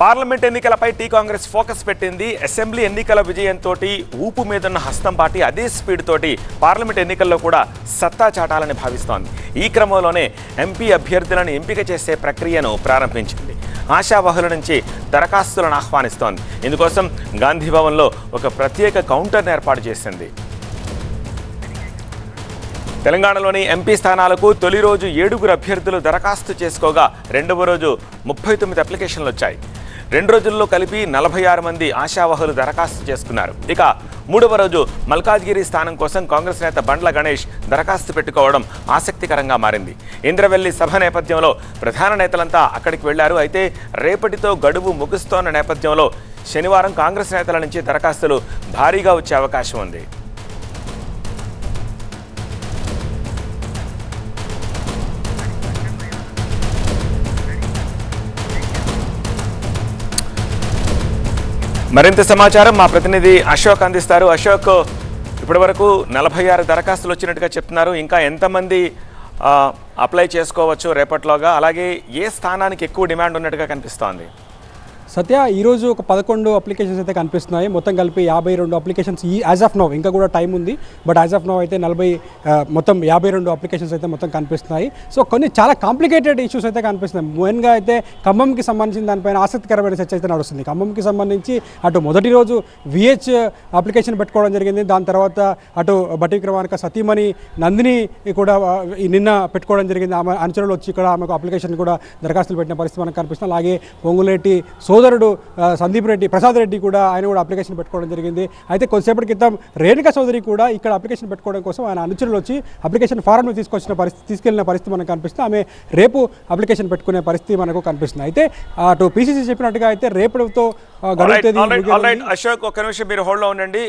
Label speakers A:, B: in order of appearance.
A: Parliament ఎన్నికలపై T Congress focus పెట్టింది. Assembly ఎన్నికల విజయంతో ఊపు మీదున్న హస్తం పార్టీ అదే స్పీడ్ తోటి పార్లమెంట్ ఎన్నికల్లో కూడా సత్తా చాటాలని భావిస్తోంది. ఈ క్రమంలోనే ఎంపీ అభ్యర్థులను ఎంపిక చేసే ప్రక్రియను ప్రారంభించింది. ఆశావహుల నుంచి దరఖాస్తులను ఆహ్వానిస్తోంది. ఇందుకోసం గాంధీభవన్లో ఒక ప్రత్యేక కౌంటర్ను ఏర్పాటు చేసింది. తెలంగాణలోని ఎంపీ స్థానాలకు తొలి రోజు ఏడుగురు అభ్యర్థులు దరఖాస్తు చేసుకోగా రెండవ రోజు ముప్పై తొమ్మిది అప్లికేషన్లు వచ్చాయి. రెండు రోజుల్లో కలిపి నలభై ఆరు మంది ఆశావహులు దరఖాస్తు చేసుకున్నారు. ఇక మూడవ రోజు మల్కాజ్గిరి స్థానం కోసం కాంగ్రెస్ నేత బండ్ల గణేష్ దరఖాస్తు పెట్టుకోవడం ఆసక్తికరంగా మారింది. ఇంద్రవెల్లి సభ నేపథ్యంలో ప్రధాన నేతలంతా అక్కడికి వెళ్ళారు. అయితే రేపటితో గడువు ముగుస్తోన్న నేపథ్యంలో శనివారం కాంగ్రెస్ నేతల నుంచి దరఖాస్తులు భారీగా వచ్చే అవకాశం ఉంది. మరింత సమాచారం మా ప్రతినిధి అశోక్ అందిస్తారు. అశోక్ ఇప్పటి వరకు నలభై ఆరు దరఖాస్తులు వచ్చినట్టుగా చెప్తున్నారు. ఇంకా ఎంతమంది అప్లై చేసుకోవచ్చు రేపట్లోగా? అలాగే ఏ స్థానానికి ఎక్కువ డిమాండ్ ఉన్నట్టుగా కనిపిస్తోంది?
B: సత్య ఈరోజు ఒక పదకొండు అప్లికేషన్స్ అయితే కనిపిస్తున్నాయి. మొత్తం కలిపి యాభై రెండు అప్లికేషన్స్ ఈ యాజ్ ఆఫ్ నో ఇంకా కూడా టైం ఉంది. బట్ యాజ్ ఆఫ్ నో అయితే నలభై మొత్తం యాభై రెండు అప్లికేషన్స్ అయితే మొత్తం కనిపిస్తున్నాయి. సో కొన్ని చాలా కాంప్లికేటెడ్ ఇష్యూస్ అయితే కనిపిస్తున్నాయి. మెయిన్గా అయితే ఖమ్మంకి సంబంధించిన దానిపైన ఆసక్తికరమైన చర్చ అయితే నడుస్తుంది. ఖమ్మంకి సంబంధించి అటు మొదటి రోజు విహెచ్ అప్లికేషన్ పెట్టుకోవడం జరిగింది. దాని తర్వాత అటు బట్టి విక్రమార్క సతీమణి నందిని కూడా నిన్న పెట్టుకోవడం జరిగింది. ఆమె అనుచరులు వచ్చి ఇక్కడ ఆమెకు అప్లికేషన్ కూడా దరఖాస్తులు పెట్టిన పరిస్థితి మనకు కనిపిస్తుంది. అలాగే పొంగులేటి సోదరుడు సందీప్ రెడ్డి ప్రసాద్ రెడ్డి కూడా ఆయన కూడా అప్లికేషన్ పెట్టుకోవడం జరిగింది. అయితే కొద్దిసేపటి క్రితం రేణుకా చౌదరి కూడా ఇక్కడ అప్లికేషన్ పెట్టుకోవడం కోసం ఆయన అనుచరులు వచ్చి అప్లికేషన్ ఫారంను తీసుకొచ్చిన పరిస్థితి తీసుకెళ్ళిన పరిస్థితి మనకు కనిపిస్తుంది. ఆమె రేపు అప్లికేషన్ పెట్టుకునే పరిస్థితి మనకు కనిపిస్తుంది. అయితే అటు పీసీసీ చెప్పినట్టుగా అయితే గడువు తేదీ
A: alright. అశోక్ ఒక్క నిమిషం మీరు హోల్డ్లో ఉండండి.